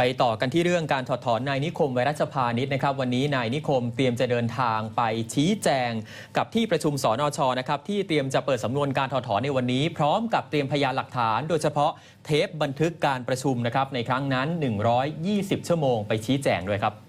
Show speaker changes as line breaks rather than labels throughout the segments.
ไปต่อกันที่เรื่องการถอดถอนนายนิคมไวรัชพานิชนะครับ วันนี้นายนิคมเตรียมจะเดินทางไปชี้แจง กับที่ประชุมสนชนะครับที่เตรียมจะเปิดสำนวนการถอดถอนในวันนี้ พร้อมกับเตรียมพยานหลักฐาน โดยเฉพาะเทปบันทึกการประชุมนะครับในครั้งนั้น 120 ชั่วโมงไปชี้แจงด้วยครับ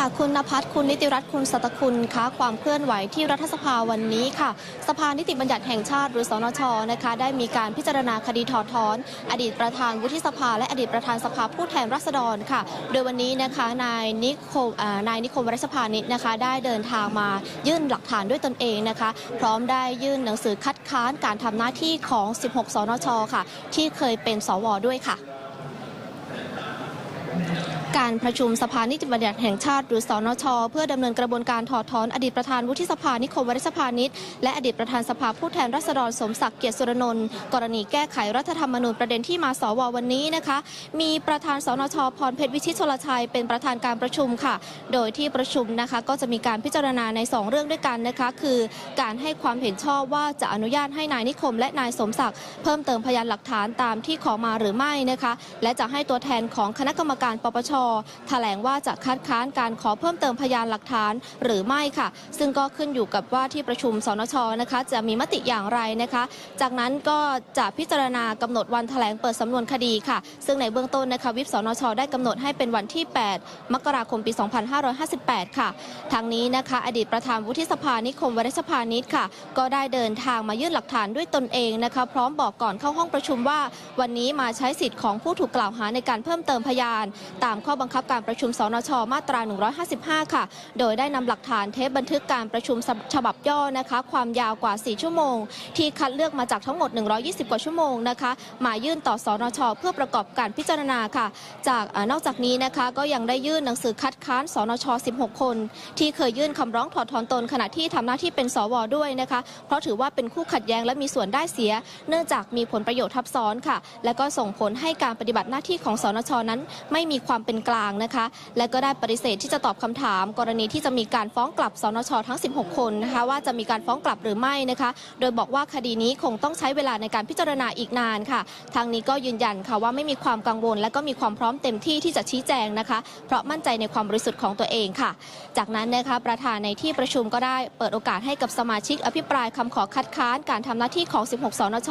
ค่ะคุณนภัสคุณนิติรัตน์คุณสัตคุณคะความเคลื่อนไหวที่รัฐสภาวันนี้ค่ะ สภานิติบัญญัติแห่งชาติหรือสนชนะคะได้มีการพิจารณาคดีถอดถอน อดีตประธานวุฒิสภา และอดีตประธานสภาผู้แทนราษฎรค่ะ โดยวันนี้นะคะนายนิคมนายนิคมวรัชพานิชนะคะ ได้เดินทางมายื่นหลักฐานด้วยตนเองนะคะ พร้อมได้ยื่นหนังสือคัดค้านการทำหน้าที่ของ 16 สนชค่ะ ที่เคยเป็นสวด้วยค่ะ การประชุมสภานิติบัญญัติแห่งชาติหรือสนช เพื่อดำเนินกระบวนการถอดถอนอดีตประธานวุฒิสภานิคมวริษพานิชและอดีตประธานสภาผู้แทนราษฎรสมศักดิ์เกียรติสุรนนท์กรณีแก้ไขรัฐธรรมนูญประเด็นที่มาสววันนี้นะคะ มีประธานสนช พรเพชรวิชิตชลชัย เป็นประธานการประชุมค่ะ โดยที่ประชุมนะคะก็จะมีการพิจารณาใน 2 เรื่องด้วยกันนะคะ คือ การให้ความเห็นชอบว่าจะอนุญาตให้นายนิคม และนายสมศักดิ์เพิ่มเติมพยานหลักฐานตามที่ขอมาหรือไม่นะคะ และจะให้ตัวแทนของคณะกรรมการปปชแถลงว่าจะคัดค้านการขอเพิ่มเติมพยานหลักฐานหรือไม่ค่ะ ซึ่งก็ขึ้นอยู่กับว่าที่ประชุมสนชนะคะ จะมีมติอย่างไรนะคะ จากนั้นก็จะพิจารณากำหนดวันแถลงเปิดสำนวนคดีค่ะ ซึ่งในเบื้องต้นนะคะวิปสนชได้กำหนดให้เป็นวันที่ 8 มกราคมปี 2558 ค่ะ ทางนี้นะคะ อดีตประธานวุฒิสภานิคมวริษพานิชค่ะ ก็ได้เดินทางมายื่นหลักฐานด้วยตนเองนะคะ พร้อมบอกก่อนเข้าห้องประชุมว่า วันนี้มาใช้สิทธิ์ของผู้ถูกกล่าวหาในการเพิ่มเติมพยานตามข้อข้อบังคับการประชุมสนช มาตรา 155 ค่ะ โดยได้นำหลักฐานเทปบันทึกการประชุมฉบับย่อนะคะ ความยาวกว่า 4 ชั่วโมง ที่คัดเลือกมาจากทั้งหมด 120 กว่าชั่วโมงนะคะ มายื่นต่อสนช เพื่อประกอบการพิจารณาค่ะ จากอนอกจากนี้นะคะก็ยังได้ยื่นหนังสือคัดค้านสนช 16 คน ที่เคยยื่นคำร้องถอดถอนตนขณะที่ทำหน้าที่เป็นสวด้วยนะคะ เพราะถือว่าเป็นคู่ขัดแย้งและมีส่วนได้เสีย เนื่องจากมีผลประโยชน์ทับซ้อนค่ะ และก็ส่งผลให้การปฏิบัติหน้าที่ของสนชนั้น ไม่มีความเป็นกลางนะคะ และก็ได้ปฏิเสธที่จะตอบคำถาม กรณีที่จะมีการฟ้องกลับสนชทั้ง 16 คนนะคะว่าจะมีการฟ้องกลับหรือไม่นะคะ โดยบอกว่าคดีนี้คงต้องใช้เวลาในการพิจารณาอีกนานค่ะ ทางนี้ก็ยืนยันค่ะว่าไม่มีความกังวล และก็มีความพร้อมเต็มที่ที่จะชี้แจงนะคะ เพราะมั่นใจในความบริสุทธิ์ของตัวเองค่ะ จากนั้นนะคะประธานในที่ประชุมก็ได้เปิดโอกาสให้กับสมาชิกอภิปรายคำขอคัดค้านการทำหน้าที่ของ 16 สนช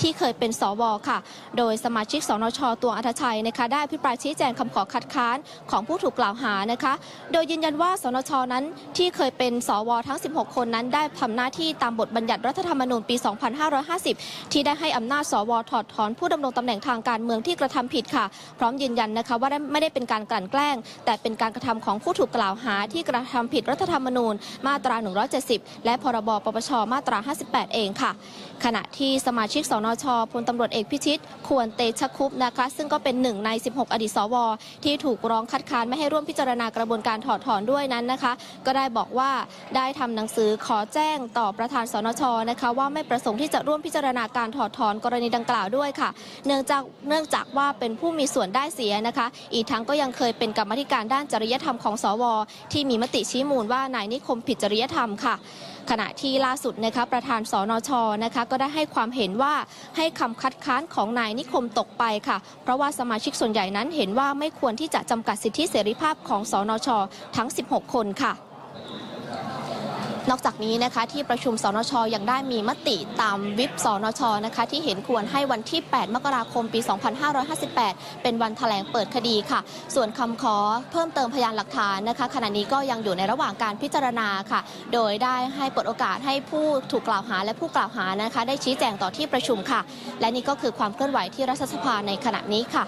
ที่เคยเป็นสวค่ะ โดยสมาชิกสนช ตัวอัธชัยนะคะได้อภิปรายชี้แจงคำขอคัดค้านของผู้ถูกกล่าวหานะคะ โดยยืนยันว่าสนชนั้นที่เคยเป็นสวทั้ง 16 คนนั้นได้ทำหน้าที่ตามบทบัญญัติรัฐธรรมนูญปี 2550 ที่ได้ให้อำนาจสวถอดถอนผู้ดำรงตำแหน่งทางการเมืองที่กระทำผิดค่ะ พร้อมยืนยันนะคะว่าไม่ได้เป็นการกลั่นแกล้ง แต่เป็นการกระทำของผู้ถูกกล่าวหาที่กระทำผิดรัฐธรรมนูญ มาตรา 170 และพรบปปชมาตรา 58 เองค่ะ ขณะที่สมาชิกสนชพลตำรวจเอกพิชิต ควรเตชะคุปนะคะ ซึ่งก็เป็นหนึ่งใน 16 อดีตสว ที่ถูกร้องคัดค้านไม่ให้ร่วมพิจารณากระบวนการถอดถอนด้วยนั้นนะคะ ก็ได้บอกว่าได้ทำหนังสือขอแจ้งต่อประธานสนชนะคะว่าไม่ประสงค์ที่จะร่วมพิจารณาการถอดถอนกรณีดังกล่าวด้วยค่ะ เนื่องจากเนื่องจากว่าเป็นผู้มีส่วนได้เสียนะคะ อีกทั้งก็ยังเคยเป็นกรรมธิการด้านจริยธรรมของสว ที่มีมติชี้มูลว่านายนิคมผิดจริยธรรมค่ะ ขณะที่ล่าสุดนะคะประธานสนชนะคะก็ได้ให้ความเห็นว่าให้คำคัดค้านของนายนิคมตกไปค่ะ เพราะว่าสมาชิกส่วนใหญ่นั้นเห็นว่าไม่ควรที่จะจำกัดสิทธิเสรีภาพของสนชทั้ง 16 คนค่ะ นอกจากนี้นะคะที่ประชุมสนชยังได้มีมติตามวิปสนชนะคะที่เห็นควรให้วันที่ 8 มกราคมปี 2558 เป็นวันแถลงเปิดคดีค่ะ ส่วนคำขอเพิ่มเติมพยานหลักฐานนะคะ ขณะนี้ก็ยังอยู่ในระหว่างการพิจารณาค่ะ โดยได้ให้เปิดโอกาสให้ผู้ถูกกล่าวหาและผู้กล่าวหานะคะ ได้ชี้แจงต่อที่ประชุมค่ะ และนี่ก็คือความเคลื่อนไหวที่รัฐสภาในขณะนี้ค่ะ